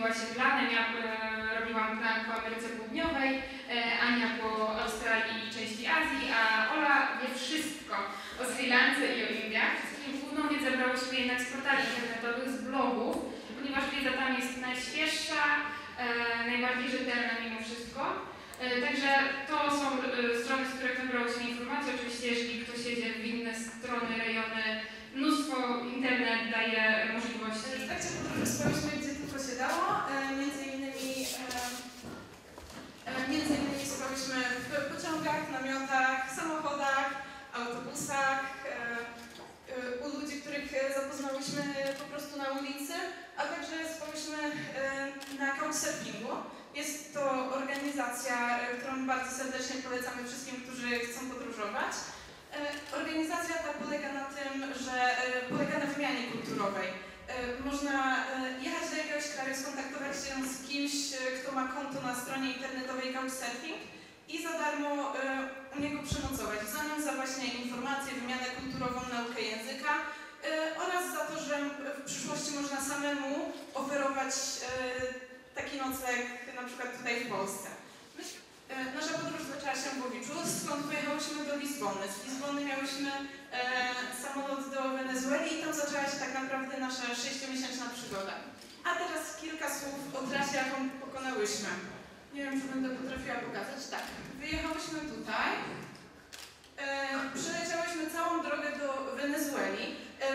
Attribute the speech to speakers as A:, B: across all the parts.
A: rozdzieliła się planem. Ja e, robiłam plan po Ameryce Południowej, e, Ania po Australii i części Azji, a Ola wie wszystko o Sri Lance i o Indiach. Główną wiedzę brałyśmy jednak z portali internetowych, z blogów, ponieważ wiedza tam jest najświeższa, e, najbardziej rzetelna mimo wszystko. Także to są strony, z których nabrałyśmy informacji. Oczywiście, jeżeli ktoś jedzie w inne strony, rejony, mnóstwo internet daje możliwości.
B: W trakcie podróży e, między innymi, e, e, między innymi spałyśmy w pociągach, namiotach, samochodach, autobusach, u ludzi, których zapoznałyśmy po prostu na ulicy, a także e, na Couchsurfingu. Jest to organizacja, którą bardzo serdecznie polecamy wszystkim, którzy chcą podróżować. Organizacja ta polega na tym, że polega na wymianie kulturowej. E, Można e, jechać do jakiegoś kraju, skontaktować się z kimś, e, kto ma konto na stronie internetowej Couchsurfing i za darmo u niego przenocować. W zamian za właśnie informacje, wymianę kulturową, naukę języka oraz za to, że w przyszłości można samemu oferować taki nocleg na przykład tutaj w Polsce. E, Nasza podróż zaczęła się w Łowiczu, skąd pojechałyśmy do Lizbony. Z Lizbony miałyśmy e, samolot do Wenezueli i tam zaczęła się tak naprawdę nasza sześciomiesięczna przygoda. A teraz kilka słów o trasie, jaką pokonałyśmy. Nie wiem, czy będę potrafiła pokazać. Tak, wyjechałyśmy tutaj. E, przeleciałyśmy całą drogę do Wenezueli.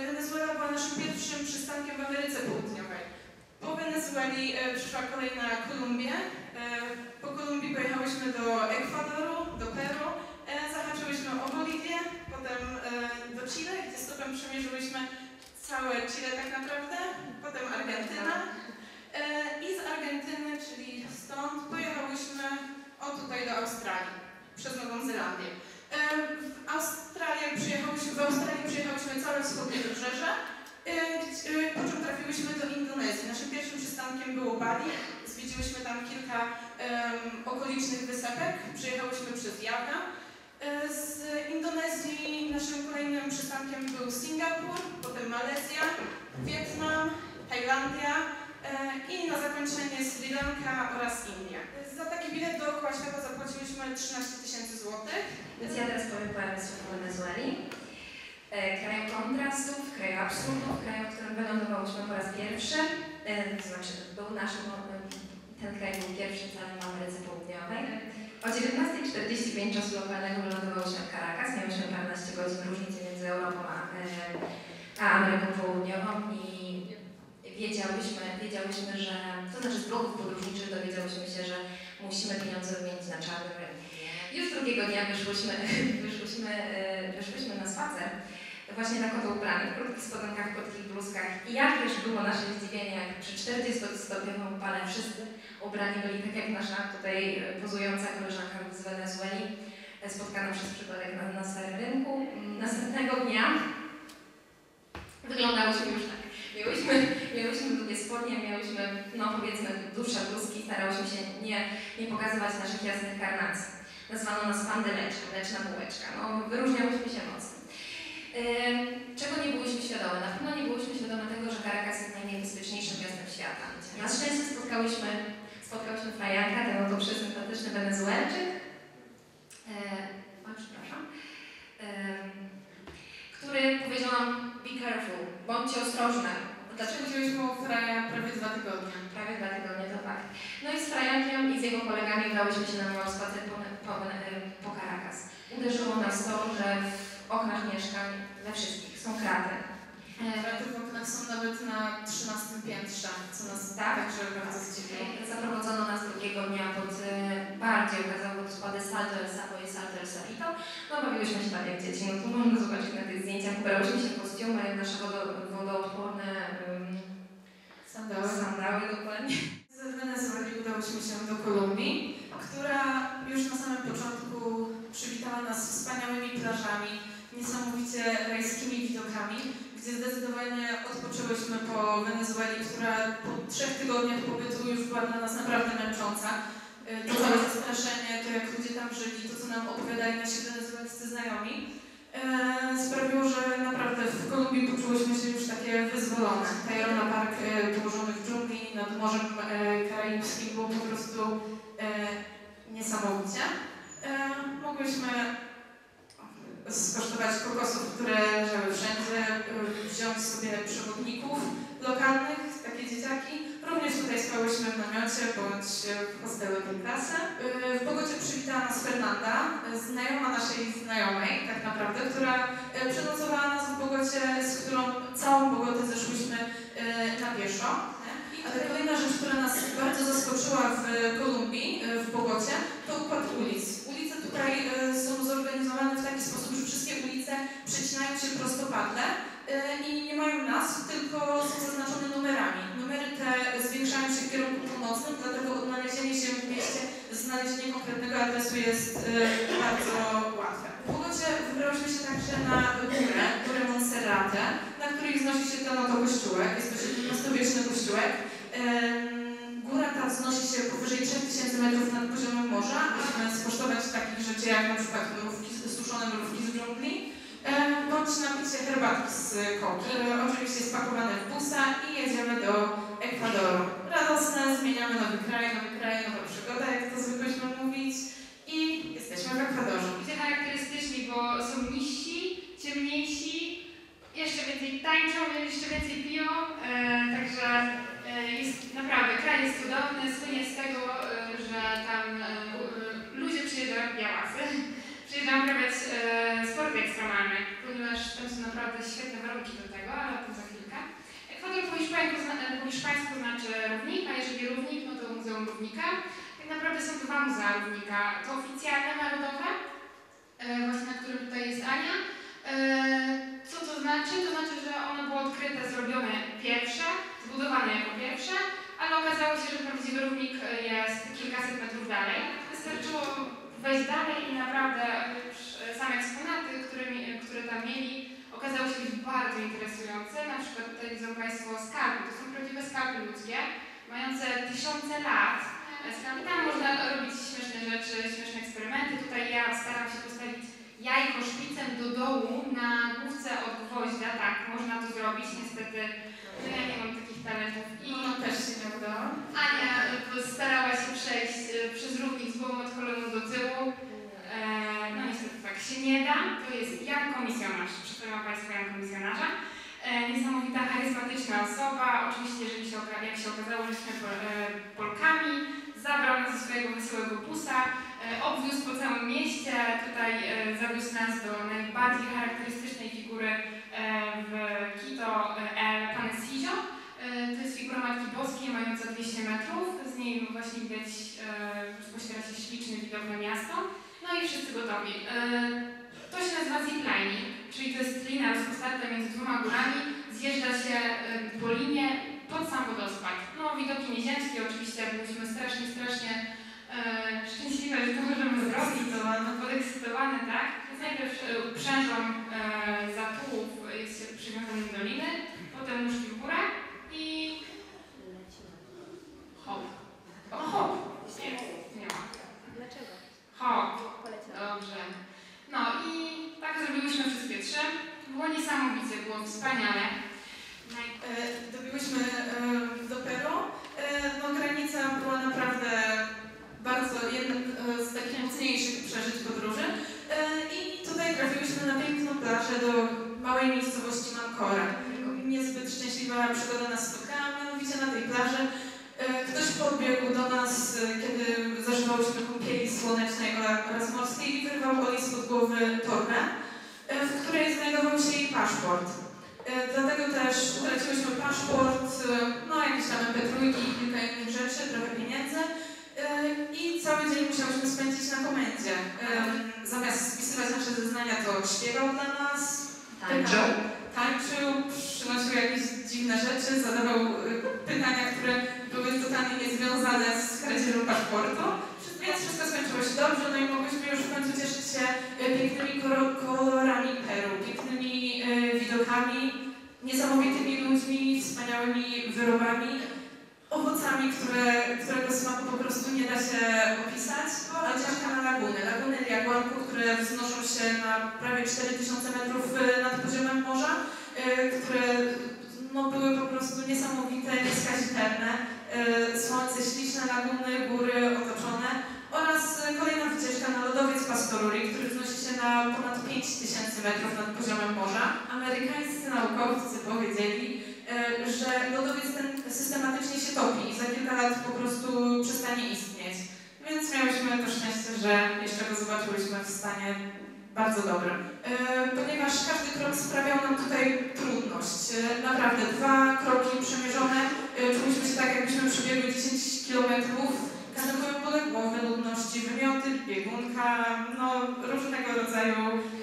B: Wenezuela była naszym pierwszym przystankiem w Ameryce Południowej. Po Wenezueli przyszła kolej na Kolumbię. E, po Pojechałyśmy do Ekwadoru, do Peru. E, zahaczyłyśmy o Boliwię, potem e, do Chile, gdzie stopem przemierzyłyśmy całe Chile tak naprawdę, potem Argentyna. E, I z Argentyny, czyli stąd, pojechałyśmy o tutaj do Australii, przez Nową Zelandię. W Australii przyjechałyśmy, w Australii przyjechałyśmy całe wschodnie wybrzeże, po czym trafiłyśmy do Indonezji. Naszym pierwszym przystankiem było Bali. Zwiedziłyśmy tam kilka em, okolicznych wysepek. Przyjechałyśmy przez Jawa. E, Z Indonezji naszym kolejnym przystankiem był Singapur, potem Malezja, Wietnam, Tajlandia e, i na zakończenie Sri Lanka oraz Indie. Za taki bilet dookoła świata zapłaciłyśmy 13 tysięcy złotych.
C: Więc ja teraz powiem parę słów o Wenezueli. E, kraju kontrastów, kraju absurdów, kraju, w którym wylądowałyśmy po raz pierwszy. To znaczy, był naszym, ten kraj był pierwszy celem w Ameryce Południowej. O 19.45 czasu lokalnego wylądowałyśmy w Caracas. Miałyśmy 12 godzin różnicy między Europą a, e, a Ameryką Południową i wiedziałyśmy, wiedziałyśmy, że, to znaczy z blogów podróżniczych dowiedziałyśmy się, że musimy pieniądze wymienić na czarnym rynku. Już drugiego dnia wyszłyśmy, wyszłyśmy, e, wyszłyśmy na spacer, właśnie tak oto ubrane, w krótkich spodenkach, w krótkich bluzkach. I jakież było nasze zdziwienie, jak przy 40-stopniowym upale wszyscy ubrani byli tak jak nasza tutaj e, pozująca koleżanka z Wenezueli, e, spotkana przez przypadek na, na starym rynku. Mm, Następnego dnia wyglądałyśmy już tak. Miałyśmy, miałyśmy długie spodnie, miałyśmy, no powiedzmy, dłuższe bluzki, starałyśmy się nie, nie pokazywać naszych jasnych karnacji. Nazwano nas pandeleczka, mleczna bułeczka. No, wyróżniałyśmy się mocno. Czego nie byłyśmy świadome? Na pewno nie byłyśmy świadome tego, że Caracas jest najniebezpieczniejszym miastem świata. Na szczęście spotkałyśmy, spotkałyśmy frajanka, ten oto przesympatyczny Wenezuelczyk, o, przepraszam, który powiedział nam be careful, bądźcie ostrożne. Dlaczego
B: Spędziłyśmy u Fraja prawie dwa tygodnie.
C: Prawie dwa tygodnie, to fakt. No i z Frajankiem i z jego kolegami udałyśmy się na mały spacer po, po, po Caracas. Uderzyło nas to, że w mieszkań, we wszystkich, są kraty. E,
B: Kraty w oknach są nawet na 13 piętrze, co nas
C: Tak.
B: także bardzo zdziwiło.
C: Zaprowadzono nas drugiego dnia pod e, bardziej okazało spady Salto El Sapo i Salto El Sapito. No bawiłyśmy się tak jak dzieci, no to można zobaczyć na tych zdjęciach. Ubrałyśmy się w kostiumy, nasze wodo, wodoodporne um,
B: Sandały.
C: sandały dokładnie.
B: Z Wenezueli udałyśmy się do Kolumbii, która już na samym początku przywitała nas wspaniałymi plażami, niesamowicie rajskimi widokami, gdzie zdecydowanie odpoczęłyśmy po Wenezueli, która po trzech tygodniach pobytu już była dla nas naprawdę męcząca. Y, To całe zastraszenie, to jak ludzie tam żyli, to co nam opowiadali nasi wenezuelscy znajomi, y, sprawiło, że naprawdę w Kolumbii poczułyśmy się już takie wyzwolone. Tayrona Park y, położony w dżungli nad Morzem Karaibskim było po prostu niesamowicie. Mogłyśmy skosztować kokosów, które leżały wszędzie, y, wziąć sobie przewodników lokalnych, takie dzieciaki. Również tutaj spałyśmy w namiocie bądź w hostelu klasy. Y, W Bogocie przywitała nas Fernanda, znajoma naszej znajomej tak naprawdę, która y, przenocowała nas w Bogocie, z którą całą Bogotę zeszłyśmy na pieszo. Ale kolejna rzecz, która nas bardzo zaskoczyła w Kolumbii, w Bogocie, to układ ulic. Ulice tutaj są zorganizowane w taki sposób, ulice się prostopadle y, i nie mają nazw, tylko są zaznaczone numerami. Numery te zwiększają się w kierunku północnym, dlatego odnalezienie się w mieście, znalezienie konkretnego adresu jest y, bardzo łatwe. W Bogocie wybrałyśmy się także na górę, górę Monserrate, na której wznosi się ten oto kościółek. Jest to XVII-wieczny kościółek. Góra ta wznosi się powyżej 3000 metrów nad poziomem morza. Możemy skosztować takich rzeczy jak na przykład mrówki, suszone mrówki z dżungli, bądź napicie herbatki z koki. Ym, Oczywiście spakowane w busa i jedziemy do Ekwadoru. Radosne, zmieniamy nowy kraj, nowy kraj, nowa przygoda, jak to zwykliśmy mówić. I jesteśmy w Ekwadorze.
A: Ludzie charakterystyczni, bo są niżsi, ciemniejsi, jeszcze więcej tańczą, jeszcze więcej piją, e, także e, jest naprawdę, kraj jest cudowny, słynie z tego, e, że tam e, u- ludzie przyjeżdżają, białasy, przyjeżdżają uprawiać e, sporty ekstremalne, ponieważ są naprawdę świetne warunki do tego, ale o tym za chwilkę. Ekwador po po hiszpańsku znaczy równik, a jeżeli równik, no to Muzeum Równika. Tak naprawdę są dwa muzea równika. To oficjalne, narodowe, e, właśnie na którym tutaj jest Ania. E, Co to znaczy? To znaczy, że ono było odkryte, zrobione pierwsze, zbudowane jako pierwsze, ale okazało się, że prawdziwy równik e, jest kilkaset metrów dalej. Wystarczyło wejść dalej i naprawdę już same eksponaty, które, które tam mieli, okazały się być bardzo interesujące. Na przykład tutaj widzą Państwo skarby. To są prawdziwe skarby ludzkie, mające tysiące lat. E, tam można robić śmieszne rzeczy, śmieszne eksperymenty. Tutaj ja staram się postawić jajko szpicem do dołu na główce od gwoździa. Tak, można to zrobić. Niestety no ja nie mam takich talentów. I
B: No też się nie udało.
A: Ania e, 1, to jest Jan Komisjonarz, przypominam Państwu Jan Komisjonarza. E, niesamowita, charyzmatyczna osoba, oczywiście jeżeli się, jak się okazało, że jesteśmy e, Polkami, zabrał nas ze swojego wesołego busa, e, obwiózł po całym mieście, tutaj e, zawiózł nas do najbardziej charakterystycznej figury e, w Quito, El Panecillo. E, to jest figura Matki Boskiej, mająca 200 metrów, z niej właśnie widać, rozpościera się śliczny widok na miasto. No i wszyscy gotowi. To się nazywa ziplining, czyli to jest lina rozpostarta między dwoma górami. Zjeżdża się e, po linie pod sam wodospad. No widoki nieziemskie, oczywiście byliśmy strasznie, strasznie e, szczęśliwe, że to możemy zrobić. Podekscytowane, tak? Więc najpierw e, uprzężą e, za tułów jest się przywiązany do liny, potem nóżki w górę i hop. O, hop. Nie, nie ma.
D: Dlaczego?
A: Hop.
D: Poleciałam.
A: Dobrze. No i tak zrobiłyśmy wszystkie trzy. Było niesamowicie, było wspaniale. Naj-
B: E, Dobiłyśmy e, do Peru. E, No, granica była naprawdę bardzo jednym e, z takich mocniejszych przeżyć podróży. E, I tutaj trafiłyśmy na piękną plażę do małej miejscowości Mancora. Niezbyt szczęśliwa przygoda nas spotkała, mianowicie na tej plaży e, ktoś podbiegł do nas, e, kiedy zażywałyśmy kąpieli słonecznej oraz morskiej i wyrwał Oli spod głowy torbę, e, w której znajdował się jej paszport. E, Dlatego też utraciłyśmy paszport, e, no jakieś tam MP3 i kilka innych rzeczy, trochę pieniędzy. I cały dzień musiałyśmy spędzić na komendzie. Zamiast spisywać nasze zeznania, to śpiewał dla nas,
C: Tańczą.
B: tańczył, przynosił jakieś dziwne rzeczy, zadawał pytania, które były totalnie niezwiązane z kradzieżą paszportu. Więc wszystko skończyło się dobrze, no i mogłyśmy już w końcu cieszyć się e, pięknymi kolorami Peru, pięknymi e, widokami. niesamowitymi ludźmi, wspaniałymi wyrobami, owocami, które, którego smaku po prostu nie da się opisać. A ucieczka na laguny. Laguny Jaguarku, które wznoszą się na prawie 4000 metrów y, nad poziomem morza, które no, były po prostu niesamowite, nieskazitelne. Y, Słońce, śliczne laguny, góry otoczone oraz y, kolejna wycieczka na lodowiec Pastoruri, który wznosi się na ponad 5000 metrów nad poziomem morza. Amerykańscy naukowcy powiedzieli, y, że lodowiec ten systematycznie się topi i za kilka lat po prostu przestanie istnieć. Więc miałyśmy to szczęście, że jeszcze go zobaczyłyśmy w stanie bardzo dobrym. E, ponieważ każdy krok sprawiał nam tutaj trudność. E, naprawdę, dwa kroki przemierzone, e, czuliśmy się tak, jakbyśmy przebiegły 10 kilometrów. Każdy były podległowe, nudności, wymioty, biegunka, no różnego rodzaju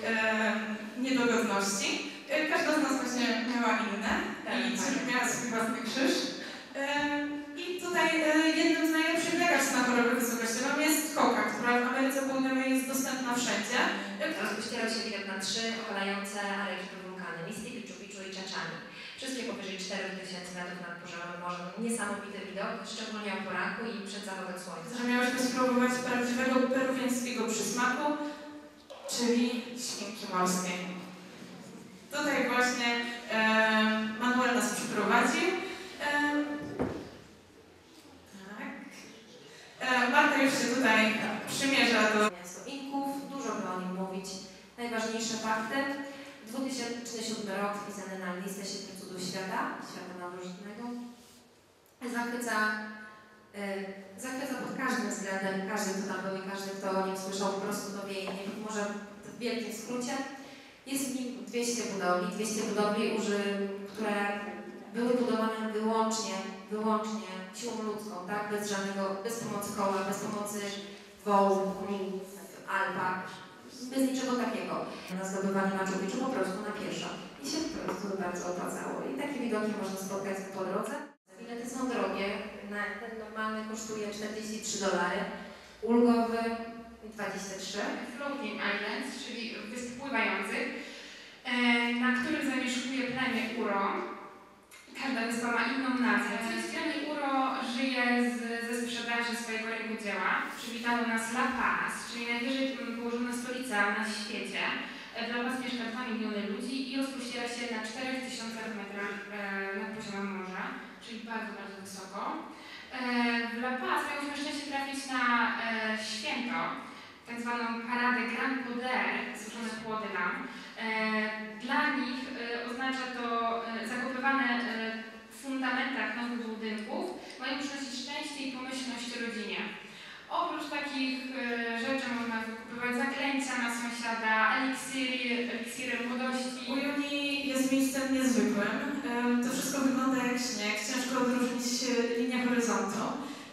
B: e, niedogodności. E, każda z nas właśnie miała inne i cierpiała swój własny krzyż. E, I tutaj e, jednym z najlepszych lekarstw na choroby wysokościową jest koka, która w Ameryce Południowej jest dostępna wszędzie. E,
C: Rozpościerał się widok na trzy opalające areki wulkany, Misty, Picchu Picchu i Czaczani. Wszystkie powyżej 4000 metrów nad poziomem morza. Niesamowity widok, szczególnie o poranku i przed zachodem słońca.
B: Zamierzałyśmy spróbować prawdziwego peruwiańskiego przysmaku, czyli świnki morskiej. Tutaj właśnie e, Manuel nas przyprowadził. E, tak. E, Marta już się tutaj przymierza do...
C: Miasto Inków, dużo by o nim mówić. Najważniejsze fakty. 2007 rok wpisany na listę 700 do świata, świata nałożonego. Zachwyca, y, zachwyca pod każdym względem, każdy kto tam był i każdy kto o nim słyszał, po prostu to wie, nie, może w wielkim skrócie. Jest w nim 200 budowli, 200 budowli, uży, które były budowane wyłącznie, wyłącznie siłą ludzką, tak? Bez żadnego, bez pomocy koła, bez pomocy wołu, w Alpach, bez niczego takiego. Na zdobywaniu Machu Picchu po prostu na pieszo. I się po prostu bardzo opłacało. I takie widoki można spotkać po drodze. Bilety są drogie. Na, ten normalny kosztuje 43 dolary. Ulgowy 23.
A: Floating Islands, czyli wysp pływających, e, na których zamieszkuje plemię Uro. Każda wyspa ma inną nazwę. Plemię Uro żyje z, ze sprzedaży swojego rękodzieła. Przywitało nas La Paz, czyli najwyżej położona stolica na świecie. E, W La Paz mieszka 2 miliony ludzi i rozpościera się na 4000 metrach e, nad poziomem morza, czyli bardzo, bardzo wysoko. E, W La Paz miałyśmy szczęście trafić na e, święto, tak zwaną paradę Grand Poder, suszone płody lam. E, Dla nich oznacza to zakopywane w fundamentach nowych budynków mają przynosić szczęście i pomyślność rodzinie. Oprócz takich rzeczy można wykupywać zaklęcia na sąsiada, eliksiry, eliksiry młodości.
B: Ujuni jest miejscem niezwykłym. E, To wszystko wygląda jak śnieg. Ciężko odróżnić e, linię horyzontu.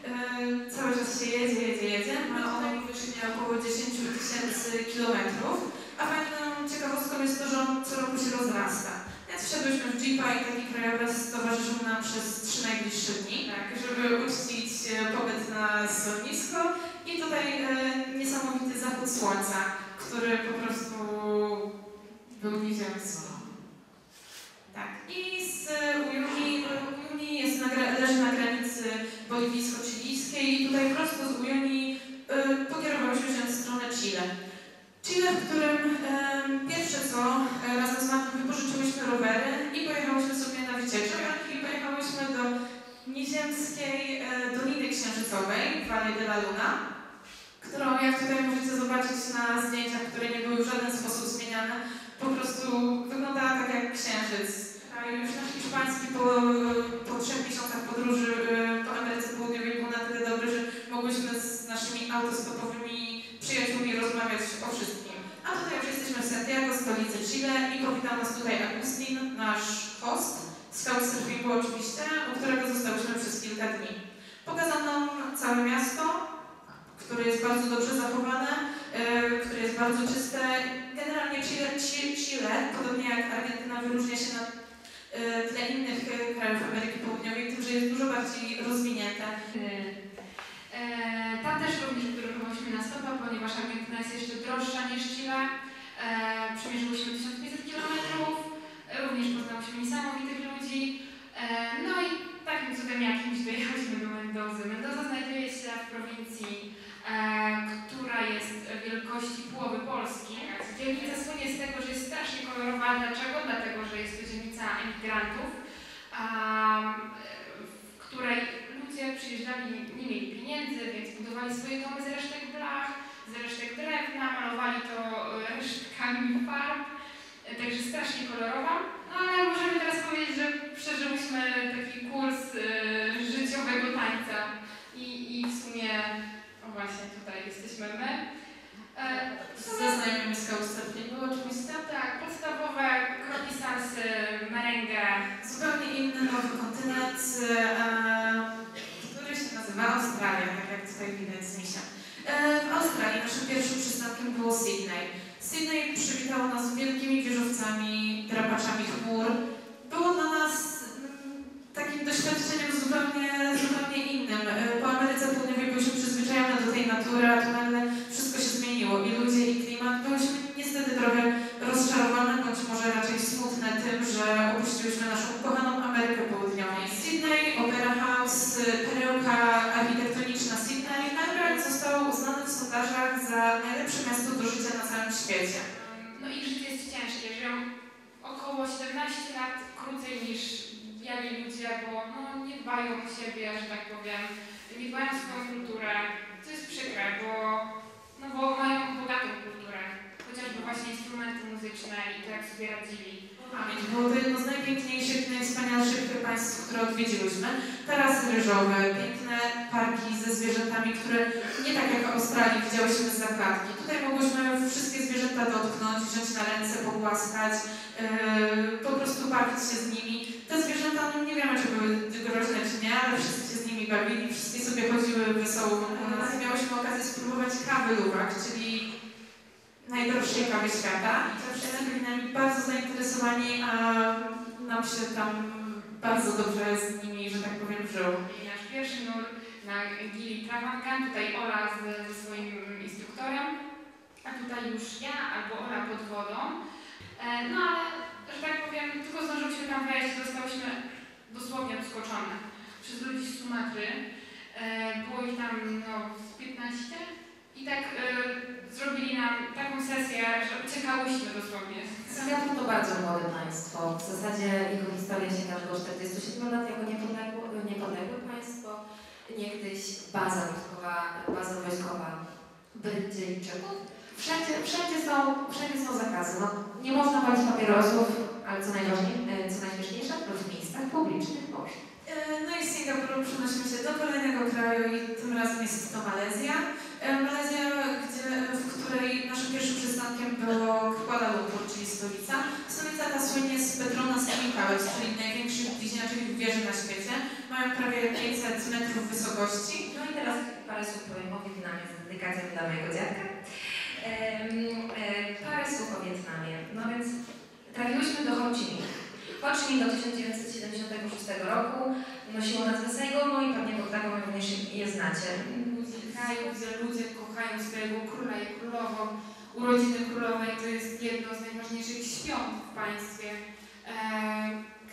B: E, Cały czas się jedzie, jedzie, jedzie. Ma ona powierzchnię około 10 tysięcy kilometrów. A fajną ciekawostką jest to, że on co roku się rozrasta. Więc wsiadłyśmy w jeepa i taki krajobraz towarzyszył nam przez trzy najbliższe dni, tak, żeby uczcić e, pobyt na schronisko. I tutaj e, niesamowity zachód słońca, który po prostu był nieziemski. Tak. I z Uyuni, Uyuni jest na, leży na granicy boliwijsko-chilijskiej i tutaj prosto z Uyuni y, się w stronę Chile. Chile, w którym em, pierwsze co, e, razem z matką wypożyczyłyśmy rowery i pojechałyśmy sobie na wycieczkę i pojechałyśmy do nieziemskiej e, Doliny Księżycowej, Valle de la Luna, którą jak tutaj zobaczyć na zdjęciach, które nie były w żaden sposób zmieniane, po prostu wyglądała tak jak księżyc. A już nasz hiszpański po, po trzech miesiącach podróży y, po Ameryce Południowej był na tyle dobry, że mogłyśmy z naszymi autostopowymi przyjaciółmi rozmawiać o wszystkim. A tutaj już jesteśmy w Santiago, stolicy Chile i powitał nas tutaj Agustin, nasz host, z Couchsurfingu oczywiście, u którego zostałyśmy przez kilka dni. Pokazał nam całe miasto, które jest bardzo dobrze zachowane, E, które jest bardzo czyste. Generalnie Chile, Chile podobnie jak Argentyna, wyróżnia się na tle innych e, krajów Ameryki Południowej, tym, że jest dużo bardziej rozwinięte.
A: E, tam też również wyruchowałyśmy na stopę, ponieważ Argentyna jest jeszcze droższa niż Chile. Przemierzyłyśmy 1500 km, również poznałyśmy niesamowitych ludzi. No i takim cudem jakimś dojechałyśmy do Mendozy. Mendoza znajduje się w prowincji E, która jest wielkości połowy Polski. Dzielnica słynie z tego, że jest strasznie kolorowa. Dlaczego? Dlatego, że jest to dzielnica emigrantów, w której ludzie przyjeżdżali, nie mieli pieniędzy, więc budowali swoje domy tutaj jesteśmy my. E,
B: Ze znajomymi z Kaustefli było oczywiste.
A: tak, podstawowe kroki salsy, merengue.
B: Zupełnie inny, nowy kontynent, e, który się nazywa Australia, tak jak tutaj widać z misia. E, w Australii naszym pierwszym przystankiem było Sydney. Sydney przywitało nas wielkimi wieżowcami, drapaczami chmur. Było dla nas mm, takim doświadczeniem zupełnie, zupełnie innym. E, Po Ameryce Południowej byliśmy przyzwyczajone do tej natury, a tu nagle wszystko się zmieniło. I ludzie, i klimat. Byliśmy niestety trochę rozczarowane, bądź może raczej smutne tym, że opuściłyśmy naszą ukochaną Amerykę Południową. Sydney, Opera House, y, perełka architektoniczna Sydney, nagle zostało uznane w sondażach za najlepsze miasto do życia na całym świecie.
A: No ich życie jest ciężkie, żyją około 17 lat krócej niż biali ludzie, bo no, nie dbają o siebie, że tak powiem, nie dbają o swoją kulturę, co jest przykre, bo, no, bo mają bogatą kulturę, chociażby właśnie instrumenty muzyczne i to jak sobie radzili.
B: Pamięć. Było to jedno z najpiękniejszych, najwspanialszych państw, które odwiedziłyśmy. Tarasy ryżowe, piękne parki ze zwierzętami, które nie tak jak w Australii widziałyśmy z zakładki. Tutaj mogłyśmy wszystkie zwierzęta dotknąć, wziąć na ręce, pogłaskać, yy, po prostu bawić się z nimi. Te zwierzęta, no nie wiemy, czy były groźne, czy nie, ale wszyscy się z nimi bawili, wszystkie sobie chodziły wesoło. Miałyśmy okazję spróbować kawy luwak, czyli najdroższej kawy świata. Wszyscy byli nami bardzo zainteresowani, a nam się tam bardzo dobrze z nimi, że tak powiem, żyło.
A: I nasz pierwszy nur na Gili Travangan, tutaj Ola z, ze swoim instruktorem, a tutaj już ja albo Ola pod wodą. E, no ale, że tak powiem, tylko zdążyłyśmy tam wejść, zostałyśmy dosłownie odskoczone przez ludzi z Sumatry. E, było ich tam no, z 15 i tak e, zrobili nam taką sesję, że uciekałyśmy dosłownie.
D: Singapur to bardzo młode państwo. W zasadzie jego historia sięga do 47 lat jako niepodległe, niepodległe państwo. Niegdyś baza wojskowa, baza wojskowa Brytyjczyków. Wszędzie, wszędzie, są, wszędzie są zakazy. No, nie można palić papierosów, ale co najważniejsze, co najśmieszniejsze, to w miejscach publicznych można.
B: E, No i z Singapuru przenosimy się do kolejnego kraju i tym razem jest to Malezja. E, Malezja, gdzie, w której naszym pierwszym przystankiem było Kuala Lumpur, czyli stolica. Stolica ta słynie z Petronas Twin Towers, czyli największych bliźniaczych wieży na świecie. Mają prawie 500 metrów wysokości.
D: No i teraz parę słów powiem o Wietnamie z dedykacją dla mojego dziadka. E, parę słów o Wietnamie. No więc trafiłyśmy do Ho Chi Minh. Ho Chi Minh do 1976 roku nosiło nazwę Saigonu i pewnie pod taką również je znacie.
A: Kraju, gdzie ludzie kochają swojego króla i królową. Urodziny królowej to jest jedno z najważniejszych świąt w państwie. E,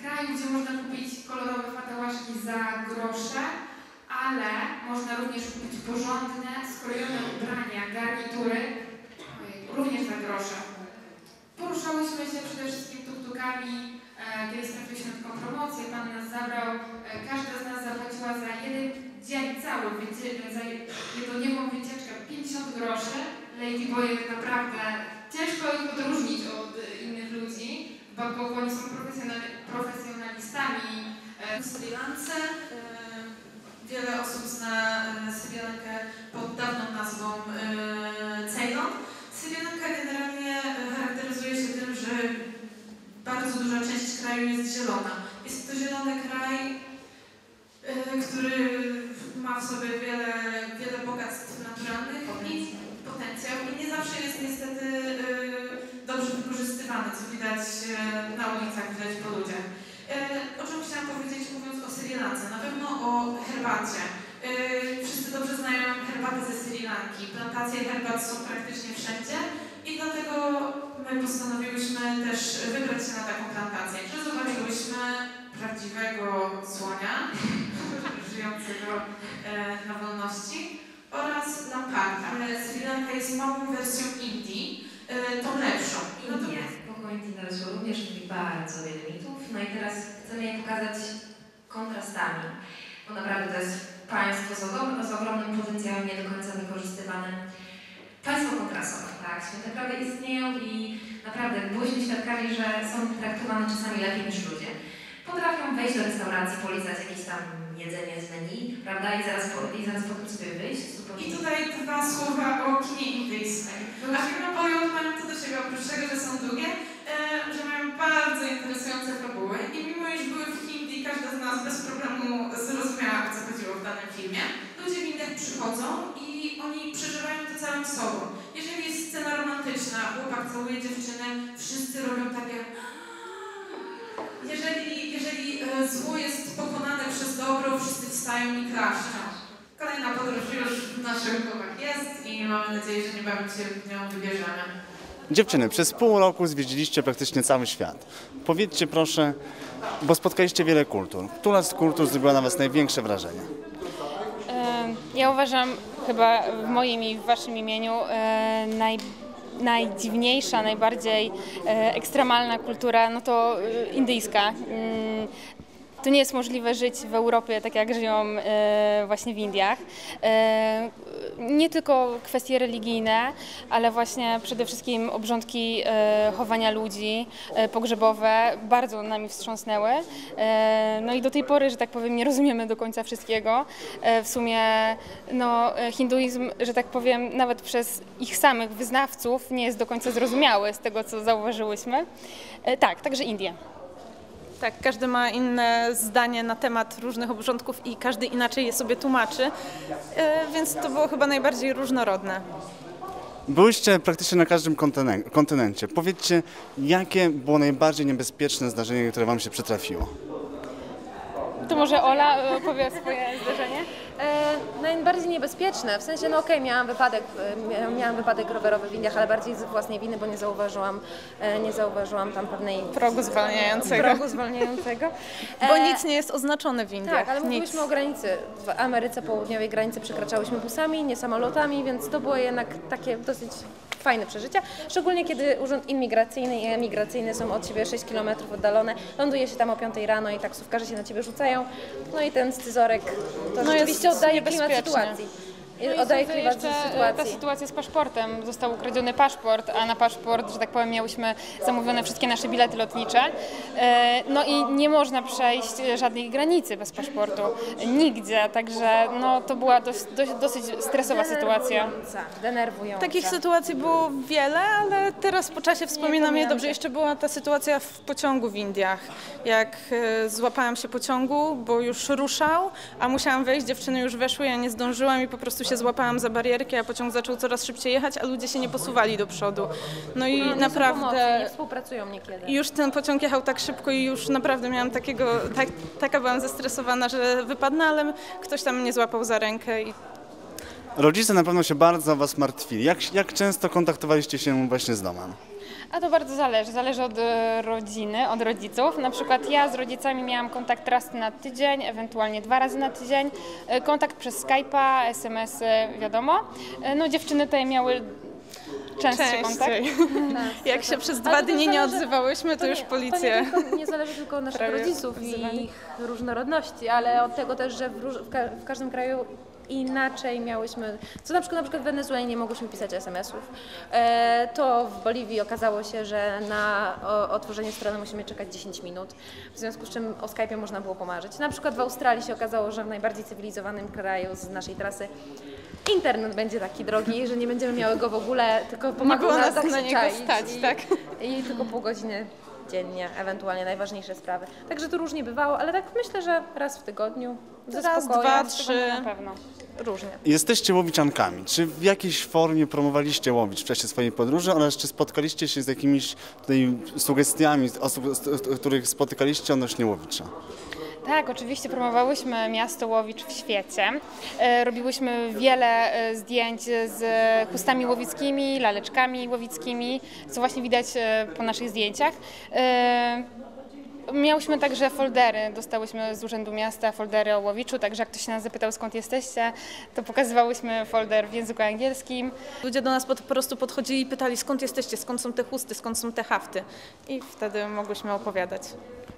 A: kraju, gdzie można kupić kolorowe fatałaszki za grosze, ale można również kupić porządne, skrojone ubrania, garnitury, również za grosze. Poruszałyśmy się przede wszystkim tuktukami, e, kiedyś trafiliśmy taką promocję, pan nas zabrał, e, każda z nas zapłaciła za jeden dzień cały, wycie- za jednodniową wycieczkę 50 groszy. Ladyboy naprawdę ciężko ich odróżnić od e, innych ludzi, bo bo oni są profesjonali- profesjonalistami. E,
B: W Sri Lance e, wiele osób zna e, Sri Lankę pod dawną nazwą e, Ceylon. Sri Lanka generalnie e, charakteryzuje się tym, że bardzo duża część kraju jest zielona. Jest to zielony kraj, Pegad są praktycznie wszędzie i dlatego my postanowiłyśmy też wybrać się na taką plantację. Czy zobaczyłyśmy prawdziwego słonia żyjącego e, na wolności oraz lamparta. Sri Lanka jest małą wersją Indii, e, tą lepszą. India.
C: No spoko Indii narosło również bardzo wiele mitów. No i teraz chcemy je pokazać kontrastami, bo naprawdę to jest państwo z, ogromnym potencjałem nie do końca wykorzystywanym. Państwo kontrastowe, tak, święte prawie istnieją i naprawdę byliśmy świadkami, że są traktowane czasami lepiej niż ludzie. Potrafią wejść do restauracji, polizać jakieś tam jedzenie z menu, prawda, i zaraz, po, i zaraz potem sobie wyjść. zupełnie
E: I tutaj dwa słowa o kinie indyjskim. A filmy Bollywood mają to do siebie, oprócz tego, że są długie, e, że mają bardzo interesujące fabuły i mimo iż były w Hindi, każda z nas bez problemu zrozumiała, o co chodziło w danym filmie, ludzie w Indiach przychodzą oni przeżywają to całym sobą. Jeżeli jest scena romantyczna, chłopak całuje dziewczynę, wszyscy robią takie... Jeżeli, jeżeli e, zło jest pokonane przez dobro, wszyscy wstają i klaszczą. Kolejna podróż już w naszych głowach jest i mamy nadzieję, że niebawem się w nią wybierzemy.
F: Dziewczyny, przez pół roku zwiedziliście praktycznie cały świat. Powiedzcie proszę, bo spotkaliście wiele kultur. Która z kultur zrobiła na Was największe wrażenie?
A: Ja uważam chyba w moim i w waszym imieniu e, naj, najdziwniejsza, najbardziej e, ekstremalna kultura, no to e, indyjska. To nie jest możliwe żyć w Europie tak jak żyją e, właśnie w Indiach. E, Nie tylko kwestie religijne, ale właśnie przede wszystkim obrządki e, chowania ludzi, pogrzebowe bardzo nami wstrząsnęły. No i do tej pory, że tak powiem, nie rozumiemy do końca wszystkiego. W sumie no, hinduizm, że tak powiem, nawet przez ich samych wyznawców nie jest do końca zrozumiały z tego, co zauważyłyśmy. Tak, także Indie.
B: Tak, każdy ma inne zdanie na temat różnych obrządków i każdy inaczej je sobie tłumaczy, e, więc to było chyba najbardziej różnorodne.
F: Byłyście praktycznie na każdym kontynen- kontynencie. Powiedzcie, jakie było najbardziej niebezpieczne zdarzenie, które Wam się przytrafiło?
A: To może Ola e, opowie swoje zdarzenie?
D: E, najbardziej niebezpieczne, w sensie, no okej, miałam wypadek, e, mia- miałam wypadek rowerowy w Indiach, ale bardziej z własnej winy, bo nie zauważyłam, e, nie zauważyłam tam pewnej
B: Progu zwalniającego.
D: progu zwalniającego.
B: Bo
D: E,
B: nic nie jest oznaczone w Indiach.
D: Tak, ale
B: nic.
D: mówiliśmy o granicy. W Ameryce Południowej granicy przekraczałyśmy busami, nie samolotami, więc to było jednak takie dosyć fajne przeżycie. Szczególnie kiedy urząd imigracyjny i emigracyjny są od siebie 6 km oddalone. Ląduje się tam o 5 rano i taksówkarze się na ciebie rzucają. No i ten scyzorek to
B: No
D: rzeczywiście
B: jest
D: oddaje klimat sytuacji.
A: No i
D: oddaje klimat
A: jeszcze e, ta sytuacja z paszportem. Został ukradziony paszport, a na paszport, że tak powiem, miałyśmy zamówione wszystkie nasze bilety lotnicze. E, No i nie można przejść żadnej granicy bez paszportu. Nigdzie, także no, to była dość, dość, dosyć stresowa sytuacja.
D: Denerwująca.
B: Takich sytuacji było wiele, ale teraz po czasie wspominam je dobrze. Jeszcze była ta sytuacja w pociągu w Indiach. Jak e, złapałam się pociągu, bo już ruszał, a musiałam wejść, dziewczyny już weszły, ja nie zdążyłam i po prostu się złapałam za barierkę, a pociąg zaczął coraz szybciej jechać, a ludzie się nie posuwali do przodu. No i
D: No, nie są pomocy,
B: naprawdę...
D: nie współpracują niekiedy.
B: Już ten pociąg jechał tak szybko i już naprawdę miałam takiego, tak, taka byłam zestresowana, że wypadnę, ale ktoś tam mnie złapał za rękę i
F: Rodzice na pewno się bardzo o Was martwili. Jak, jak często kontaktowaliście się właśnie z domem?
A: A to bardzo zależy. Zależy od e, rodziny, od rodziców. Na przykład ja z rodzicami miałam kontakt raz na tydzień, ewentualnie dwa razy na tydzień. E, Kontakt przez Skype'a, SMS-y, wiadomo. E, No dziewczyny tutaj miały częstszy kontakt.
B: częściej. Jak się przez dwa
D: to
B: dni nie odzywałyśmy, to,
D: nie-
B: już
D: To
B: policja.
D: nie, tylko, nie zależy tylko od naszych
B: Prawie
D: rodziców i ich różnorodności, ale od tego też, że w, róż, w, ka- w każdym kraju inaczej miałyśmy, co na przykład, na przykład w Wenezueli nie mogłyśmy pisać SMS-ów, e, to w Boliwii okazało się, że na otworzenie strony musimy czekać 10 minut, w związku z czym o Skype'ie można było pomarzyć. Na przykład w Australii się okazało, że w najbardziej cywilizowanym kraju z naszej trasy internet będzie taki drogi, że nie będziemy miały go w ogóle, tylko
B: Nie
D: pomagał
B: było
D: nas
B: nas
D: tak
B: na niego stać,
D: i-
B: tak.
D: i tylko pół godziny dziennie, ewentualnie najważniejsze sprawy. Także to różnie bywało, ale tak myślę, że raz w tygodniu. Ze
B: Raz,
D: spokojem.
B: dwa, trzy.
A: Na pewno.
B: Różnie.
F: Jesteście łowiczankami. Czy w jakiejś formie promowaliście łowicz w czasie swojej podróży oraz czy spotkaliście się z jakimiś tutaj sugestiami osób, z- z- których spotykaliście odnośnie łowicza?
A: Tak, oczywiście promowałyśmy miasto Łowicz w świecie. E, Robiłyśmy wiele e, zdjęć z chustami łowickimi, laleczkami łowickimi, co właśnie widać e, po naszych zdjęciach. Miałyśmy także foldery, dostałyśmy z Urzędu Miasta foldery o Łowiczu, także jak ktoś się nas zapytał skąd jesteście, to pokazywałyśmy folder w języku angielskim.
B: Ludzie do nas po, po prostu podchodzili i pytali skąd jesteście, skąd są te chusty, skąd są te hafty. I wtedy mogłyśmy opowiadać.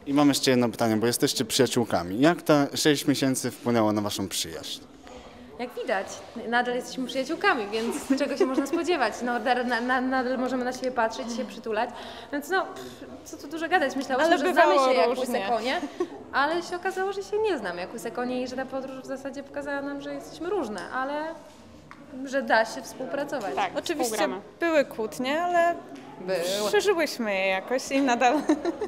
F: I mam jeszcze jedno pytanie, bo jesteście przyjaciółkami. Jak te 6 miesięcy wpłynęło na waszą przyjaźń?
D: Jak widać, nadal jesteśmy przyjaciółkami, więc czego się można spodziewać? No, na, na, nadal możemy na siebie patrzeć, się przytulać, więc no, pff, co tu dużo gadać, myślałyśmy,
B: Ale
D: że znamy się jak łyse konie, ale się okazało, że się nie znamy jak łyse konie i że ta podróż w zasadzie pokazała nam, że jesteśmy różne, ale że da się współpracować.
A: Tak,
B: Oczywiście
A: współgramy.
B: były kłótnie, ale
D: Było.
B: przeżyłyśmy je jakoś i nadal,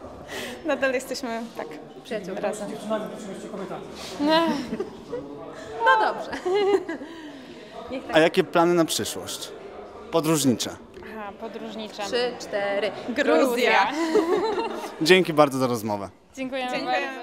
B: nadal jesteśmy tak
D: Przyjaciółki.
B: razem.
D: No dobrze. Niech tak.
F: A jakie plany na przyszłość? Podróżnicze.
A: Aha, podróżnicze.
D: Trzy, cztery.
B: Gruzja.
F: Dzięki bardzo za rozmowę.
A: Dziękujemy
B: Dziękujemy.
A: bardzo.